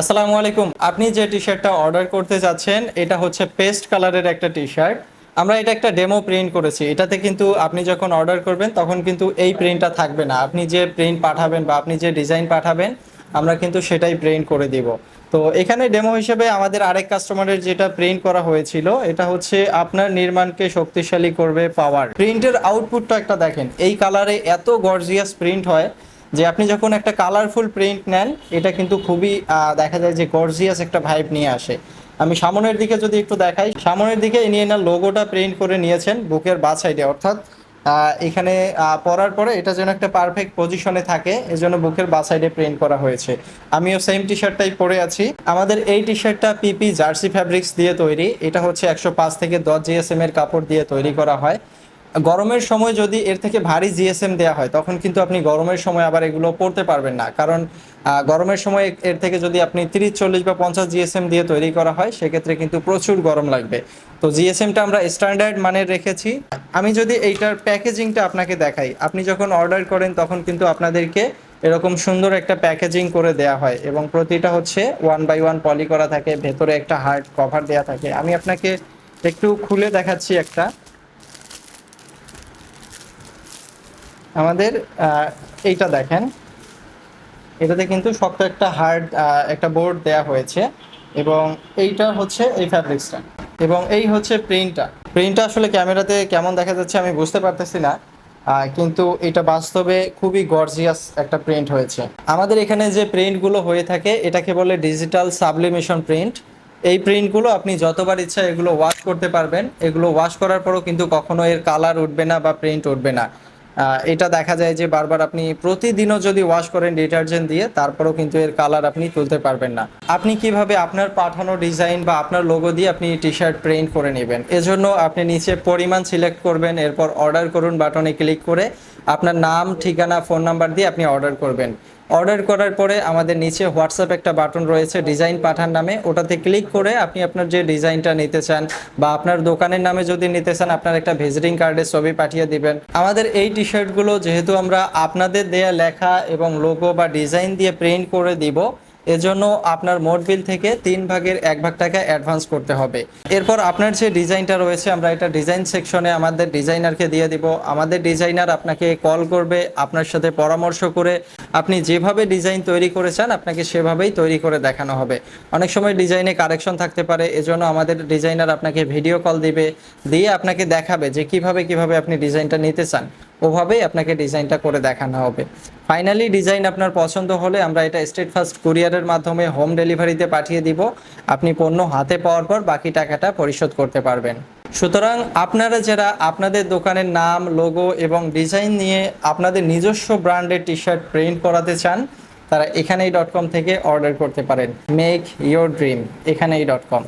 আসসালামু আলাইকুম। আপনি যে টি শার্টটা অর্ডার করতে যাচ্ছেন, এটা হচ্ছে পেস্ট কালারের একটা টি শার্ট আমরা এটা একটা ডেমো প্রিন্ট করেছি। এটাতে কিন্তু আপনি যখন অর্ডার করবেন, তখন কিন্তু এই প্রিন্টটা থাকবে না। আপনি যে প্রিন্ট পাঠাবেন বা আপনি যে ডিজাইন পাঠাবেন, আমরা কিন্তু সেটাই প্রিন্ট করে দিব। তো এখানে ডেমো হিসেবে আমাদের আরেক কাস্টমারের যেটা প্রিন্ট করা হয়েছিল, এটা হচ্ছে আপনার নির্মাণকে শক্তিশালী করবে পাওয়ার প্রিন্টের আউটপুটটা একটা দেখেন। এই কালারে এত গর্জিয়াস প্রিন্ট হয় যে আপনি যখন একটা কালারফুল প্রিন্ট নেন, এটা কিন্তু খুবই দেখা যায় যে গর্জিয়াস একটা ভাইব নিয়ে আসে। আমি সামনের দিকে যদি একটু দেখাই, সামনের দিকে ইনি এনার লোগোটা প্রিন্ট করে নিয়েছেন, বুকের বা সাইডে অর্থাৎ এখানে পরার পরে এটা যেন একটা পারফেক্ট পজিশনে থাকে, এজন্য বুকের বা সাইডে প্রিন্ট করা হয়েছে। আমিও সেম টি শার্টটাই পরে আছি। আমাদের এই টি শার্টটা পিপি জার্সি ফ্যাব্রিক্স দিয়ে তৈরি। এটা হচ্ছে একশো পাঁচ থেকে দশ জিএসএম এর কাপড় দিয়ে তৈরি করা হয়। গরমের সময় যদি এর থেকে ভারী জিএসএম দেওয়া হয়, তখন কিন্তু আপনি গরমের সময় আবার এগুলো পড়তে পারবেন না। কারণ গরমের সময় এর থেকে যদি আপনি তিরিশ, চল্লিশ বা পঞ্চাশ জিএসএম দিয়ে তৈরি করা হয়, সেক্ষেত্রে কিন্তু প্রচুর গরম লাগবে। তো জিএসএমটা আমরা স্ট্যান্ডার্ড মানের রেখেছি। আমি যদি এইটার প্যাকেজিংটা আপনাকে দেখাই, আপনি যখন অর্ডার করেন, তখন কিন্তু আপনাদেরকে এরকম সুন্দর একটা প্যাকেজিং করে দেয়া হয় এবং প্রতিটা হচ্ছে ওয়ান বাই ওয়ান পলি করা থাকে, ভেতরে একটা হার্ড কভার দেয়া থাকে। আমি আপনাকে একটু খুলে দেখাচ্ছি একটা। আমাদের এইটা দেখেন। এটাতে কিন্তু শক্ত একটা হার্ড একটা বোর্ড দেয়া হয়েছে এবং এইটা হচ্ছে এই ফ্যাব্রিক্সটা এবং এই হচ্ছে প্রিন্টটা প্রিন্টটা আসলে ক্যামেরাতে কেমন দেখা যাচ্ছে আমি বুঝতে পারতেছি না কিন্তু এটা বাস্তবে খুবই গর্জিয়াস একটা প্রিন্ট হয়েছে। আমাদের এখানে যে প্রিন্টগুলো হয়ে থাকে, এটাকে বলে ডিজিটাল সাবলিমেশন প্রিন্ট এই প্রিন্টগুলো আপনি যতবার ইচ্ছা এগুলো ওয়াশ করতে পারবেন। এগুলো ওয়াশ করার পরও কিন্তু কখনো এর কালার উঠবে না বা প্রিন্ট উঠবে না। এটা দেখা যায় যে বারবার আপনি প্রতিদিনও যদি ওয়াশ করেন ডিটারজেন্ট দিয়ে, তারপরও কিন্তু এর কালার আপনি তুলতে পারবেন না। আপনি কীভাবে আপনার পাঠানো ডিজাইন বা আপনার লোগো দিয়ে আপনি টি শার্ট প্রিন্ট করে নেবেন? এজন্য আপনি নিচে পরিমাণ সিলেক্ট করবেন, এরপর অর্ডার করুন বাটনে ক্লিক করে আপনার নাম, ঠিকানা ফোন নাম্বার দিয়ে আপনি অর্ডার করবেন। অর্ডার করার পরে আমাদের নিচে হোয়াটসঅ্যাপ একটা বাটন রয়েছে, ডিজাইন পাঠান নামে। ওটাতে ক্লিক করে আপনি আপনার যে ডিজাইনটা নিতে চান বা আপনার দোকানের নামে যদি নিতে চান, আপনার একটা ভিজিটিং কার্ডের ছবি পাঠিয়ে দিবেন। আমাদের এই টি শার্টগুলো যেহেতু আমরা আপনাদের দেয়া লেখা এবং লোগো বা ডিজাইন দিয়ে প্রিন্ট করে দিব, এজন্য আপনার মোট বিল থেকে তিন ভাগের এক ভাগ টাকা অ্যাডভান্স করতে হবে। এরপর আপনার যে ডিজাইনটা রয়েছে, আমরা এটা ডিজাইন সেকশনে আমাদের ডিজাইনারকে দিয়ে দিব। আমাদের ডিজাইনার আপনাকে কল করবে, আপনার সাথে পরামর্শ করে আপনি যেভাবে ডিজাইন তৈরি করে চান আপনাকে সেভাবেই তৈরি করে দেখানো হবে। অনেক সময় ডিজাইনে কারেকশন থাকতে পারে, এজন্য আমাদের ডিজাইনার আপনাকে ভিডিও কল দিবে, দিয়ে আপনাকে দেখাবে যে কীভাবে কীভাবে আপনি ডিজাইনটা নিতে চান। ওভাবেই আপনাকে ডিজাইনটা করে দেখানো হবে। ফাইনালি ডিজাইন আপনার পছন্দ হলে আমরা এটা স্টেট ফার্স্ট কুরিয়ারের মাধ্যমে হোম ডেলিভারিতে পাঠিয়ে দিব। আপনি পণ্য হাতে পাওয়ার পর বাকি টাকাটা পরিশোধ করতে পারবেন। সুতরাং আপনারা যারা আপনাদের দোকানের নাম লোগো এবং ডিজাইন নিয়ে আপনাদের নিজস্ব ব্র্যান্ডের টি শার্ট প্রিন্ট করাতে চান, তারা এখানেই ডট কম থেকে অর্ডার করতে পারেন। মেক ইয়োর ড্রিম এখানেই ডট কম